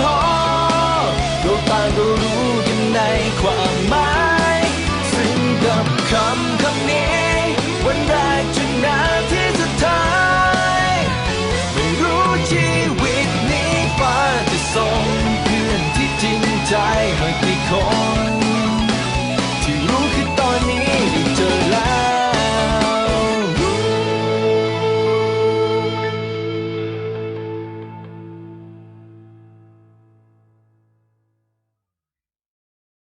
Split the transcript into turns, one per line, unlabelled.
พอเราต่างก็รู้กันในความหมาย ซึ่งกับคำคำนี้